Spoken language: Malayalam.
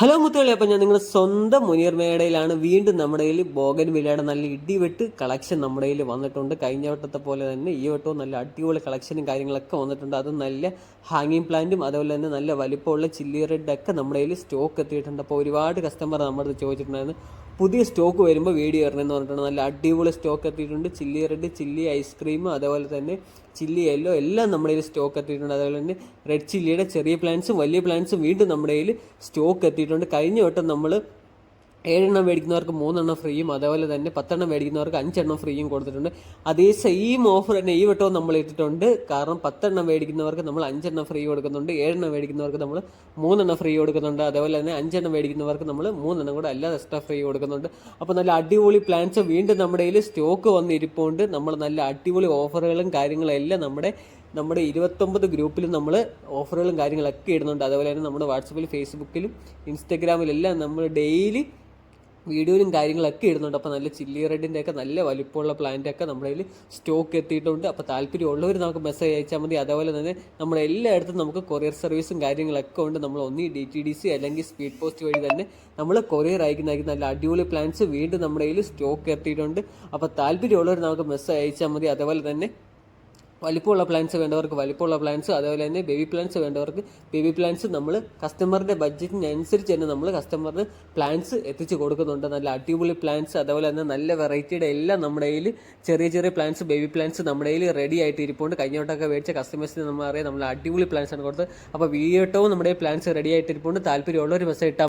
ഹലോ മുത്തുകളി അപ്പം ഞാൻ നിങ്ങളുടെ സ്വന്തം മുനീർ മേടയിലാണ്. വീണ്ടും നമ്മുടെ കയ്യിൽ ബോഗൻ വിലയുടെ നല്ല ഇടിവെട്ട് കളക്ഷൻ നമ്മുടെ കയ്യിൽ വന്നിട്ടുണ്ട്. കഴിഞ്ഞ വട്ടത്തെ പോലെ തന്നെ ഈ വട്ടവും നല്ല അടിപൊളി കളക്ഷനും കാര്യങ്ങളൊക്കെ വന്നിട്ടുണ്ട്. അത് നല്ല ഹാങ്ങിങ് പ്ലാന്റും അതുപോലെ തന്നെ നല്ല വലിപ്പമുള്ള ചില്ലി റെഡ് ഒക്കെ നമ്മുടെ കയ്യിൽ സ്റ്റോക്ക് എത്തിയിട്ടുണ്ട്. അപ്പോൾ ഒരുപാട് കസ്റ്റമർ നമ്മുടെ ചോദിച്ചിട്ടുണ്ടായിരുന്നു. പുതിയ സ്റ്റോക്ക് വരുമ്പോൾ വീഡിയോ ഇറങ്ങുമെന്ന് പറഞ്ഞിട്ടുണ്ട്. നല്ല അടിപൊളി സ്റ്റോക്ക് എത്തിയിട്ടുണ്ട്. ചില്ലി റെഡ് ചില്ലി ഐസ്ക്രീം അതുപോലെ തന്നെ ചില്ലി യെല്ലോ എല്ലാം നമ്മുടെ കയ്യിൽ സ്റ്റോക്ക് എത്തിയിട്ടുണ്ട്. അതുപോലെ തന്നെ റെഡ് ചില്ലിയുടെ ചെറിയ പ്ലാന്റ്സും വലിയ പ്ലാന്റ്സും വീണ്ടും നമ്മുടെ കയ്യിൽ സ്റ്റോക്ക് എത്തിയിട്ടുണ്ട്. കഴിഞ്ഞ വട്ടം നമ്മൾ ഏഴെണ്ണം മേടിക്കുന്നവർക്ക് മൂന്നെണ്ണം ഫ്രീയും അതേപോലെ തന്നെ പത്തെണ്ണം മേടിക്കുന്നവർക്ക് അഞ്ചെണ്ണം ഫ്രീയും കൊടുത്തിട്ടുണ്ട്. അതേ സെയിം ഓഫർ തന്നെ ഈ വട്ടവും നമ്മൾ ഇട്ടിട്ടുണ്ട്. കാരണം പത്തെണ്ണം മേടിക്കുന്നവർക്ക് നമ്മൾ അഞ്ചെണ്ണം ഫ്രീ കൊടുക്കുന്നുണ്ട്. ഏഴെണ്ണം മേടിക്കുന്നവർക്ക് നമ്മൾ മൂന്നെണ്ണം ഫ്രീ കൊടുക്കുന്നുണ്ട്. അതേപോലെ തന്നെ അഞ്ചെണ്ണം മേടിക്കുന്നവർക്ക് നമ്മൾ മൂന്നെണ്ണം കൂടെ അല്ലാതെ എക്സ്ട്രാ ഫ്രീ കൊടുക്കുന്നുണ്ട്. അപ്പോൾ നല്ല അടിപൊളി പ്ലാൻസ് വീണ്ടും നമ്മുടെ കയ്യിൽ സ്റ്റോക്ക് വന്നിരിപ്പോണ്ട്. നമ്മൾ നല്ല അടിപൊളി ഓഫറുകളും കാര്യങ്ങളും എല്ലാം നമ്മുടെ നമ്മുടെ ഇരുപത്തൊമ്പത് ഗ്രൂപ്പിലും നമ്മൾ ഓഫറുകളും കാര്യങ്ങളൊക്കെ ഇടുന്നുണ്ട്. അതുപോലെ തന്നെ നമ്മുടെ വാട്സപ്പിൽ ഫേസ്ബുക്കിലും ഇൻസ്റ്റഗ്രാമിലെല്ലാം നമ്മൾ ഡെയിലി വീഡിയോയിലും കാര്യങ്ങളൊക്കെ ഇടുന്നുണ്ട്. അപ്പോൾ നല്ല ചില്ലി റെഡിന്റെ ഒക്കെ നല്ല വലിപ്പമുള്ള പ്ലാന്റ് ഒക്കെ നമ്മുടെ കയ്യിൽ സ്റ്റോക്ക് എത്തിയിട്ടുണ്ട്. അപ്പോൾ താല്പര്യമുള്ളവർ നമുക്ക് മെസ്സേജ് അയച്ചാൽ മതി. അതേപോലെ തന്നെ നമ്മുടെ എല്ലായിടത്തും നമുക്ക് കൊറിയർ സർവീസും കാര്യങ്ങളൊക്കെ ഉണ്ട്. നമ്മൾ ഒന്നി ഡി ടി ഡി സി അല്ലെങ്കിൽ സ്പീഡ് പോസ്റ്റ് വഴി തന്നെ നമ്മൾ കൊറിയർ അയക്കുന്നതായിരിക്കും. നല്ല അടിപൊളി പ്ലാന്റ്സ് വീണ്ടും നമ്മുടെ കയ്യിൽ സ്റ്റോക്ക് എത്തിയിട്ടുണ്ട്. അപ്പോൾ താല്പര്യമുള്ളവർ നമുക്ക് മെസ്സേജ് അയച്ചാൽ മതി. അതേപോലെ തന്നെ വലിപ്പമുള്ള പ്ലാൻസ് വേണ്ടവർക്ക് വലിപ്പമുള്ള പ്ലാൻസ് അതേപോലെ തന്നെ ബേബി പ്ലാൻസ് വേണ്ടവർക്ക് ബേബി പ്ലാൻസ് നമ്മൾ കസ്റ്റമറിന്റെ ബഡ്ജറ്റിനനുസരിച്ച് തന്നെ നമ്മൾ കസ്റ്റമറിന് പ്ലാൻസ് എത്തിച്ചു കൊടുക്കുന്നുണ്ട്. നല്ല അടിപൊളി പ്ലാൻസ് അതേപോലെ തന്നെ നല്ല വെറൈറ്റിയുടെ എല്ലാം നമ്മുടെ കയ്യിൽ ചെറിയ ചെറിയ പ്ലാൻസ് ബേബി പ്ലാൻസ് നമ്മുടെ കയ്യിൽ റെഡി ആയിട്ട് ഇരിപ്പുണ്ട്. കഴിഞ്ഞ വട്ടമൊക്കെ മേടിച്ച കസ്റ്റമേഴ്സിന് നമ്മൾ അറിയാം നമ്മൾ അടിപൊളി പ്ലാൻസ് ആണ് കൊടുത്തത്. അപ്പോൾ വീട്ടവും നമ്മുടെ പ്ലാൻസ് റെഡി ആയിട്ട് ഇരിപ്പുണ്ട്. താല്പര്യമുള്ളവർ മെസ്സേജ് ഇട്ടാൽ